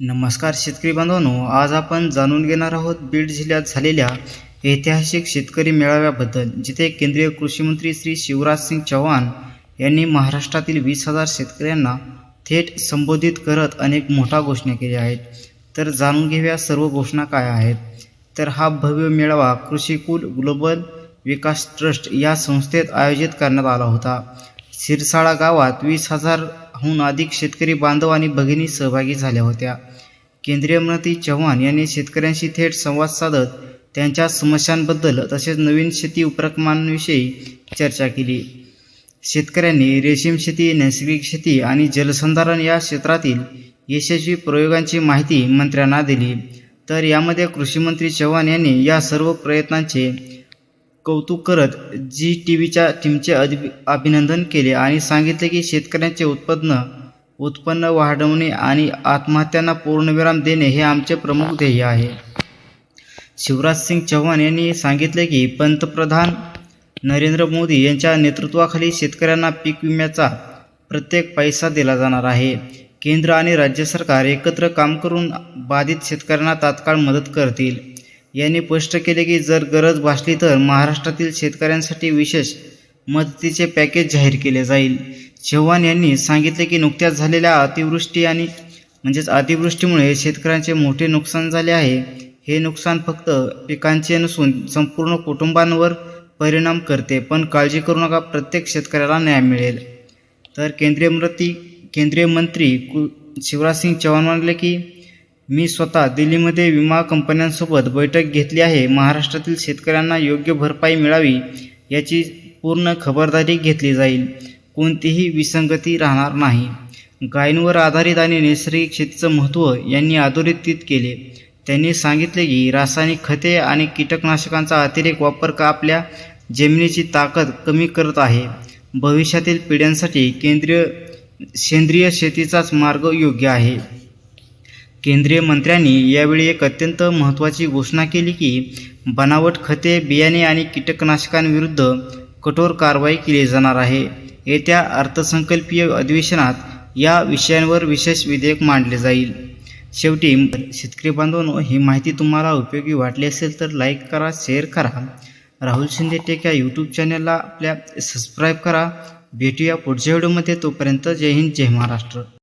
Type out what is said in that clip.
नमस्कार शेतकरी बांधवांनो आज आपण जाणून घेणार आहोत बीड जिल्ह्यात झालेल्या ऐतिहासिक शेतकरी मेळाव्याबद्दल जिथे केंद्रीय कृषी मंत्री श्री शिवराज सिंग चौहान यांनी महाराष्ट्रातील वीस हजार शेतकऱ्यांना थेट संबोधित करत अनेक मोठ्या घोषणा केल्या आहेत. तर जाणून घेऊया सर्व घोषणा काय आहेत. तर हा भव्य मेळावा कृषीकुल ग्लोबल विकास ट्रस्ट या संस्थेत आयोजित करण्यात आला होता. सिरसाळा गावात वीस हजारहून अधिक शेतकरी बांधव आणि भगिनी सहभागी झाल्या होत्या. केंद्रीय मंत्री चव्हाण यांनी शेतकऱ्यांशी थेट संवाद साधत त्यांच्या समस्यांबद्दल तसेच नवीन शेती उपक्रमांविषयी चर्चा केली. शेतकऱ्यांनी रेशीम शेती नैसर्गिक शेती आणि जलसंधारण या क्षेत्रातील यशस्वी प्रयोगांची माहिती मंत्र्यांना दिली. तर यामध्ये कृषीमंत्री चव्हाण यांनी या सर्व प्रयत्नांचे कौतुक करत जी टी व्हीच्या टीमचे अभि अभिनंदन केले आणि सांगितले की शेतकऱ्यांचे उत्पन्न उत्पन्न वाढवणे आणि आत्महत्यांना पूर्णविराम देणे हे आमचे प्रमुख ध्येय आहे. शिवराज सिंग चौहान यांनी सांगितले की पंतप्रधान नरेंद्र मोदी यांच्या नेतृत्वाखाली शेतकऱ्यांना पीक विम्याचा प्रत्येक पैसा दिला जाणार आहे. केंद्र आणि राज्य सरकार एकत्र काम करून बाधित शेतकऱ्यांना तात्काळ मदत करतील. यांनी स्पष्ट केले की जर गरज भासली तर महाराष्ट्रातील शेतकऱ्यांसाठी विशेष मदतीचे पॅकेज जाहीर केले जाईल. चव्हाण यांनी सांगितले की नुकत्याच झालेल्या अतिवृष्टी आणि म्हणजेच अतिवृष्टीमुळे शेतकऱ्यांचे मोठे नुकसान झाले आहे. हे नुकसान फक्त पिकांचे नसून संपूर्ण कुटुंबांवर परिणाम करते पण काळजी करू नका प्रत्येक शेतकऱ्याला न्याय मिळेल. तर केंद्रीय मंत्री केंद्रीय मंत्री कु शिवराज सिंग चौहान म्हणाले की मी स्वतः दिल्लीमध्ये विमा कंपन्यांसोबत बैठक घेतली आहे. महाराष्ट्रातील शेतकऱ्यांना योग्य भरपाई मिळावी याची पूर्ण खबरदारी घेतली जाईल. कोणतीही विसंगती राहणार नाही. गायींवर आधारित आणि नैसर्गिक शेतीचं महत्त्व यांनी अधोरेखित केले. त्यांनी सांगितले की रासायनिक खते आणि कीटकनाशकांचा अतिरेक वापर का आपल्या जमिनीची ताकद कमी करत आहे? भविष्यातील पिढ्यांसाठी केंद्रीय सेंद्रिय शेतीचाच मार्ग योग्य आहे. केंद्रीय मंत्र्यांनी यावेळी एक अत्यंत महत्त्वाची घोषणा केली की बनावट खते बियाणे आणि कीटकनाशकांविरुद्ध कठोर कारवाई केली जाणार आहे. येत्या अर्थसंकल्पीय अधिवेशनात या विषयांवर विशेष विधेयक मांडले जाईल. शेवटी शेतकरी बांधवांनो ही माहिती तुम्हाला उपयोगी वाटली असेल तर लाईक करा शेअर करा. राहुल शिंदे टेक या यूट्यूब चॅनलला आपल्या सबस्क्राईब करा. भेटूया पुढच्या व्हिडिओमध्ये. तोपर्यंत जय हिंद जय महाराष्ट्र.